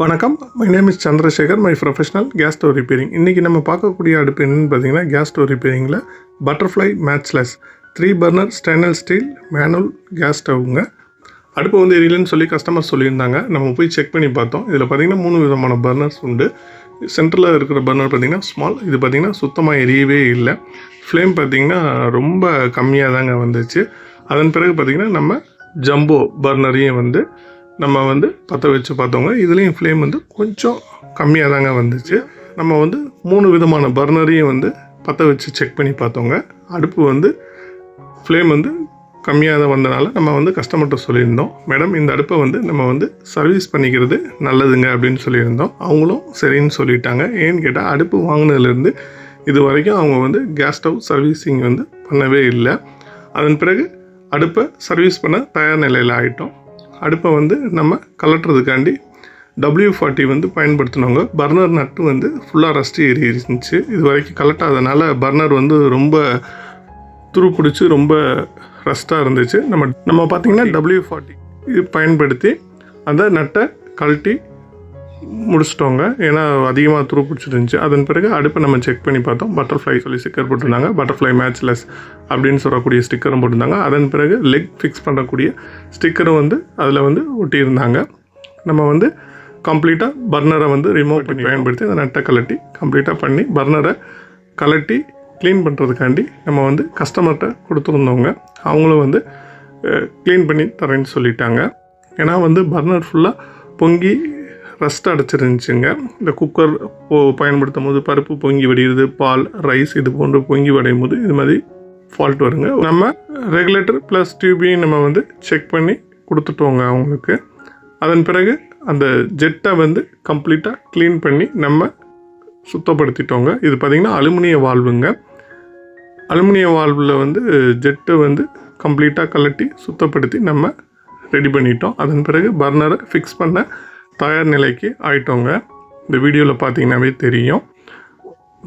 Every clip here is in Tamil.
வணக்கம். My name is Chandrasekar. My professional gas stove repairing இன்றைக்கி நம்ம பார்க்கக்கூடிய அடுப்பு என்னென்னு பார்த்தீங்கன்னா gas stove ரிப்பேரிங்கில் butterfly matchless three burner stainless steel manual gas ஸ்டவ்ங்க அடுப்பு வந்து எரியலன்னு சொல்லி கஸ்டமர் சொல்லியிருந்தாங்க. நம்ம போய் செக் பண்ணி பார்த்தோம். இதில் பார்த்தீங்கன்னா மூணு விதமான பர்னர்ஸ் உண்டு. சென்டரில் இருக்கிற பர்னர் பார்த்தீங்கன்னா ஸ்மால் இது பார்த்தீங்கன்னா சுத்தமாக எரியவே இல்லை. ஃப்ளேம் பார்த்தீங்கன்னா ரொம்ப கம்மியாக தாங்க வந்துச்சு. அதன் பிறகு பார்த்திங்கன்னா நம்ம ஜம்போ பர்னரையும் வந்து நம்ம வந்து பற்ற வச்சு பார்த்தோங்க இதுலேயும் ஃப்ளேம் வந்து கொஞ்சம் கம்மியாக தாங்க வந்துச்சு. நம்ம வந்து மூணு விதமான பர்னரையும் வந்து பற்ற வச்சு செக் பண்ணி பார்த்தோங்க அடுப்பு வந்து ஃப்ளேம் வந்து கம்மியாக தான் வந்தனால நம்ம வந்து கஸ்டமர்கிட்ட சொல்லியிருந்தோம். மேடம் இந்த அடுப்பை வந்து நம்ம வந்து சர்வீஸ் பண்ணிக்கிறது நல்லதுங்க அப்படின்னு சொல்லியிருந்தோம். அவங்களும் சரின்னு சொல்லிட்டாங்க. ஏன்னு கேட்டால் அடுப்பு வாங்கினதுலேருந்து இது வரைக்கும் அவங்க வந்து கேஸ் ஸ்டவ் சர்வீஸிங் வந்து பண்ணவே இல்லை. அதன் பிறகு அடுப்பை சர்வீஸ் பண்ண தயார் நிலையில் ஆகிட்டோம் அடுப்பை வந்து நம்ம கலட்டுறதுக்காண்டி டபிள்யூ ஃபார்ட்டி வந்து பயன்படுத்தினவங்க. பர்னர் நட்டு வந்து ஃபுல்லாக ரஸ்ட் ஏறி இருந்துச்சு. இது வரைக்கும் கலட்டாதனால பர்னர் வந்து ரொம்ப துரு பிடிச்சி ரொம்ப ரஸ்ட்டாக இருந்துச்சு. நம்ம நம்ம பார்த்திங்கன்னா டபிள்யூ ஃபார்ட்டி இது பயன்படுத்தி அந்த நட்டை கழட்டி முடிச்சிட்டோங்க. ஏன்னா அதிகமாக துரு பிடிச்சிருந்துச்சு அதன் பிறகு அடுப்பை நம்ம செக் பண்ணி பார்த்தோம். பட்டர்ஃப்ளை சொல்லி ஸ்டிக்கர் போட்டிருந்தாங்க. பட்டர்ஃப்ளை மேட்ச்லெஸ் அப்படின்னு சொல்லக்கூடிய ஸ்டிக்கரும் போட்டிருந்தாங்க. அதன் பிறகு லெக் ஃபிக்ஸ் பண்ணக்கூடிய ஸ்டிக்கரும் வந்து அதில் வந்து ஒட்டியிருந்தாங்க. நம்ம வந்து கம்ப்ளீட்டாக பர்னரை வந்து ரிமூவ் பண்ணி பயன்படுத்தி அந்த நட்டை கலட்டி கம்ப்ளீட்டாக பண்ணி பர்னரை கலட்டி க்ளீன் பண்ணுறதுக்காண்டி நம்ம வந்து கஸ்டமர்கிட்ட கொடுத்துருந்தவங்க அவங்களும் வந்து க்ளீன் பண்ணி தரேன்னு சொல்லிட்டாங்க. ஏன்னா வந்து பர்னர் ஃபுல்லாக பொங்கி ரஸ்ட் அடைச்சிருந்துச்சுங்க. இந்த குக்கர் பயன்படுத்தும் போது பருப்பு பொங்கி வடிகிறது பால் ரைஸ் இது போன்று பொங்கி வடையும் போது இது மாதிரி ஃபால்ட் வருங்க. நம்ம ரெகுலேட்டர் ப்ளஸ் டியூபையும் நம்ம வந்து செக் பண்ணி கொடுத்துட்டோங்க அவங்களுக்கு. அதன் பிறகு அந்த ஜெட்டை வந்து கம்ப்ளீட்டாக க்ளீன் பண்ணி நம்ம சுத்தப்படுத்திட்டோங்க. இது பார்த்திங்கன்னா அலுமினிய வால்வுங்க. அலுமினிய வால்வில் வந்து ஜெட்டை வந்து கம்ப்ளீட்டாக கலட்டி சுத்தப்படுத்தி நம்ம ரெடி பண்ணிட்டோம். அதன் பிறகு பர்னரை ஃபிக்ஸ் பண்ண தயார் நிலைக்கு ஆயிட்டோங்க. இந்த வீடியோவில் பார்த்தீங்கன்னாவே தெரியும்.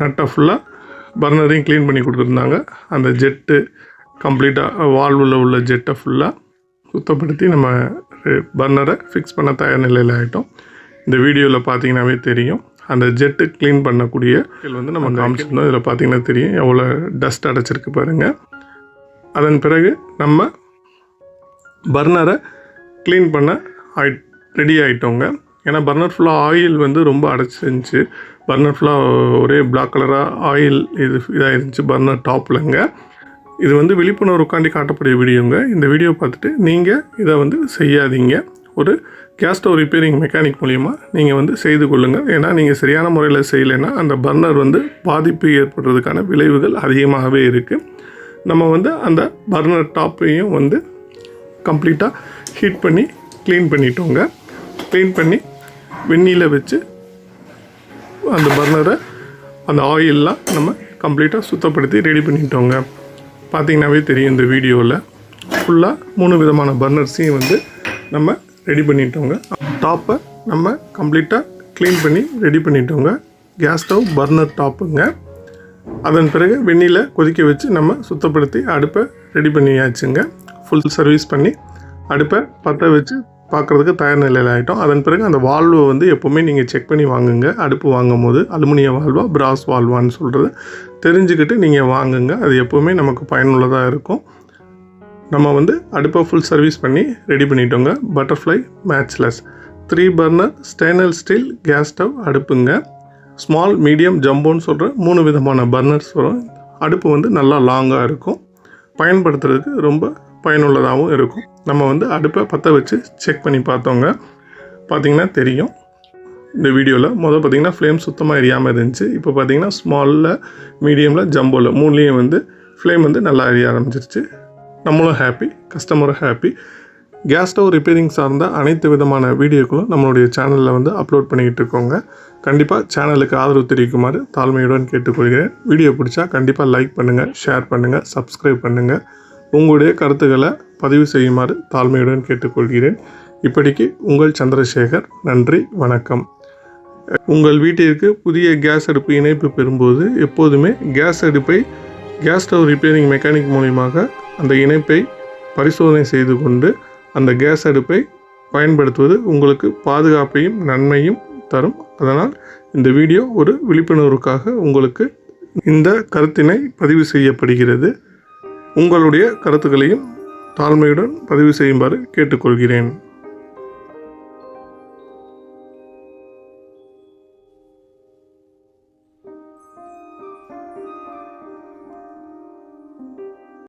நட்டை ஃபுல்லாக பர்னரையும் க்ளீன் பண்ணி கொடுத்துருந்தாங்க. அந்த ஜெட்டு கம்ப்ளீட்டாக வால்வில் உள்ள ஜெட்டை ஃபுல்லாக சுத்தப்படுத்தி நம்ம பர்னரை ஃபிக்ஸ் பண்ண தயார் நிலையில் ஆகிட்டோம் இந்த வீடியோவில் பார்த்தீங்கன்னாவே தெரியும். அந்த ஜெட்டு க்ளீன் பண்ணக்கூடிய வந்து நம்ம காமிச்சிருந்தோம் இதில் பார்த்தீங்கன்னா தெரியும். எவ்வளோ டஸ்ட் அடைச்சிருக்கு பாருங்கள் அதன் பிறகு நம்ம பர்னரை க்ளீன் பண்ண ஆயி ரெடி ஆகிட்டோங்க ஏன்னா பர்னர் ஃபுல்லாக ஆயில் வந்து ரொம்ப அடைச்சிருந்துச்சு. பர்னர் ஃபுல்லாக ஒரே பிளாக் கலராக ஆயில் இது இதாக இருந்துச்சு பர்னர் டாப்லங்க இது வந்து விழிப்புணர்வு உட்காண்டி காட்டக்கூடிய வீடியோங்க. இந்த வீடியோ பார்த்துட்டு நீங்கள் இதை வந்து செய்யாதீங்க. ஒரு கேஸ் ஸ்டவ் ரிப்பேரிங் மெக்கானிக் மூலிமா நீங்கள் வந்து செய்து கொள்ளுங்கள் ஏன்னா நீங்கள் சரியான முறையில் செய்யலைன்னா அந்த பர்னர் வந்து பாதிப்பு ஏற்படுறதுக்கான விளைவுகள் அதிகமாகவே இருக்குது நம்ம வந்து அந்த பர்னர் டாப்பையும் வந்து கம்ப்ளீட்டாக ஹீட் பண்ணி க்ளீன் பண்ணிட்டோங்க. க்ளீன் பண்ணி வெந்நியில் வச்சு அந்த பர்னரை அந்த ஆயிலெலாம் நம்ம கம்ப்ளீட்டாக சுத்தப்படுத்தி ரெடி பண்ணிட்டோங்க. பார்த்திங்கனாவே தெரியும் இந்த வீடியோவில் ஃபுல்லாக மூணு விதமான பர்னர்ஸையும் வந்து நம்ம ரெடி பண்ணிட்டோங்க. டாப்பை நம்ம கம்ப்ளீட்டாக க்ளீன் பண்ணி ரெடி பண்ணிட்டோங்க. கேஸ் ஸ்டவ் பர்னர் டாப்புங்க அதன் பிறகு வெந்நியில் கொதிக்க வச்சு நம்ம சுத்தப்படுத்தி அடுப்பை ரெடி பண்ணியாச்சுங்க. ஃபுல் சர்வீஸ் பண்ணி அடுப்பை பற்ற வச்சு பார்க்குறதுக்கு தயார் நிலையில் ஆகிட்டோம் அதன் பிறகு அந்த வால்வை வந்து எப்போவுமே நீங்கள் செக் பண்ணி வாங்குங்க. அடுப்பு வாங்கும் போது அலுமினிய வால்வா பிராஸ் வால்வான்னு சொல்கிறது தெரிஞ்சுக்கிட்டு நீங்கள் வாங்குங்க. அது எப்போவுமே நமக்கு பயனுள்ளதாக இருக்கும். நம்ம வந்து அடுப்பை ஃபுல் சர்வீஸ் பண்ணி ready பண்ணிட்டோங்க. Butterfly matchless three burner stainless steel gas stove அடுப்புங்க. Small medium ஜம்போன்னு சொல்கிற மூணு விதமான பர்னர்ஸ் வரும். அடுப்பு வந்து நல்லா லாங்காக இருக்கும். பயன்படுத்துறதுக்கு ரொம்ப பயனுள்ளதாகவும் இருக்கும். நம்ம வந்து அடுப்பை பற்ற வச்சு செக் பண்ணி பார்த்தோங்க. பார்த்திங்கன்னா தெரியும். இந்த வீடியோவில் முதல் பார்த்திங்கன்னா ஃப்ளேம் சுத்தமாக எரியாமல் இருந்துச்சு. இப்போ பார்த்திங்கன்னா ஸ்மாலில் மீடியமில் ஜம்போவில் மூணுலேயும் வந்து ஃப்ளேம் வந்து நல்லா எரிய ஆரம்பிச்சிருச்சு. நம்மளும் ஹாப்பி கஸ்டமரும் ஹாப்பி கேஸ் ஸ்டவ் ரிப்பேரிங் சார்ந்த அனைத்து விதமான வீடியோக்களும் நம்மளுடைய சேனலில் வந்து அப்லோட் பண்ணிக்கிட்டு இருக்கோங்க. கண்டிப்பாக சேனலுக்கு ஆதரவு தெரிவிக்குமாறு தாழ்மையுடன் கேட்டுக்கொள்கிறேன். வீடியோ பிடிச்சா கண்டிப்பாக லைக் பண்ணுங்கள் ஷேர் பண்ணுங்கள் சப்ஸ்கிரைப் பண்ணுங்கள் உங்களுடைய கருத்துக்களை பதிவு செய்யுமாறு தாழ்மையுடன் கேட்டுக்கொள்கிறேன். இப்படிக்கு உங்கள் சந்திரசேகர் நன்றி வணக்கம். உங்கள் வீட்டிற்கு புதிய கேஸ் அடுப்பு இணைப்பு பெறும்போது எப்போதுமே கேஸ் அடுப்பை கேஸ் ஸ்டவ் ரிப்பேரிங் மெக்கானிக் மூலியமாக அந்த இணைப்பை பரிசோதனை செய்து கொண்டு அந்த கேஸ் அடுப்பை பயன்படுத்துவது உங்களுக்கு பாதுகாப்பையும் நன்மையும் தரும். அதனால் இந்த வீடியோ ஒரு விழிப்புணர்வுக்காக உங்களுக்கு இந்த கருத்தினை பதிவு செய்யப்படுகிறது. உங்களுடைய கருத்துக்களையும் தாழ்மையுடன் பதிவு செய்யுமாறு கேட்டுக்கொள்கிறேன்.